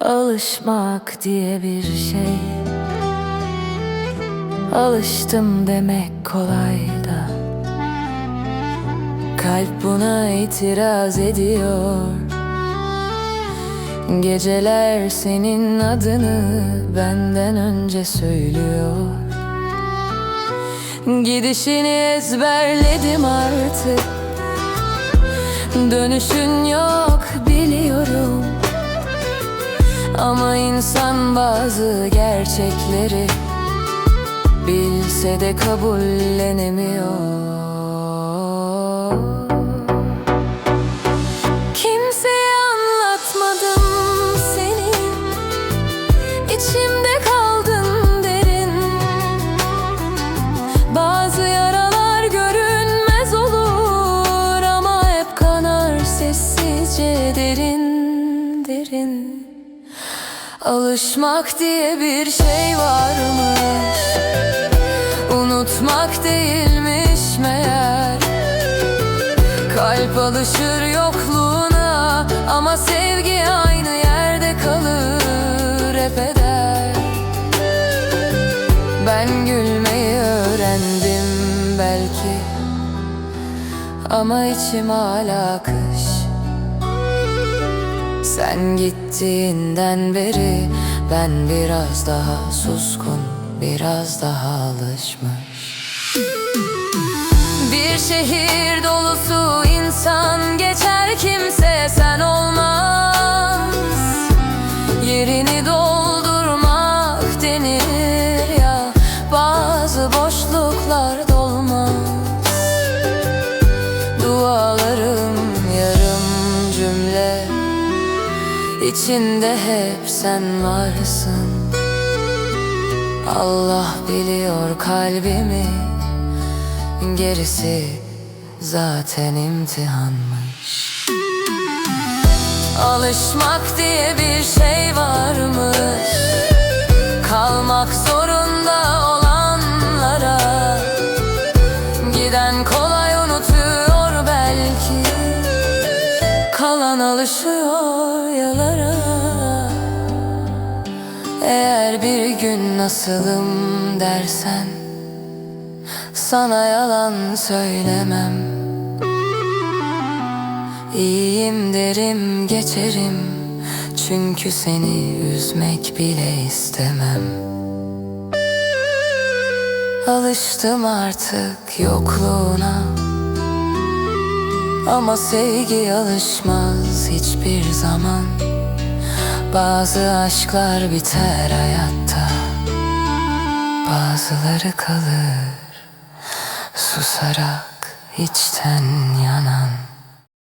Alışmak diye bir şey. Alıştım demek kolay da. Kalp buna itiraz ediyor. Geceler senin adını benden önce söylüyor. Gidişini ezberledim artık. Dönüşün yok Ama insan bazı gerçekleri Bilse de kabullenemiyor Alışmak diye bir şey varmış. Unutmak değilmiş meğer. Kalp alışır yokluğuna Ama sevgi aynı yerde kalır hep eder. Ben gülmeyi öğrendim belki Ama içim hala kış Sen gittiğinden beri Ben biraz daha suskun Biraz daha alışmış. Bir şehir dolusu insan geçer kimse sen olmaz. Yerini doldurmak denir İçinde hep sen varsın. Allah biliyor kalbimi. Gerisi zaten imtihanmış. Alışmak diye bir şey varmış. Kalmak zorunda olanlara. Giden kolay unutuyor belki. Kalan alışıyor yalara Eğer bir gün nasılım dersen sana yalan söylemem. İyiyim derim geçerim Çünkü seni üzmek bile istemem. Alıştım artık yokluğuna Ama sevgi alışmaz hiçbir zaman Bazı aşklar biter hayatta Bazıları kalır Susarak içten yanan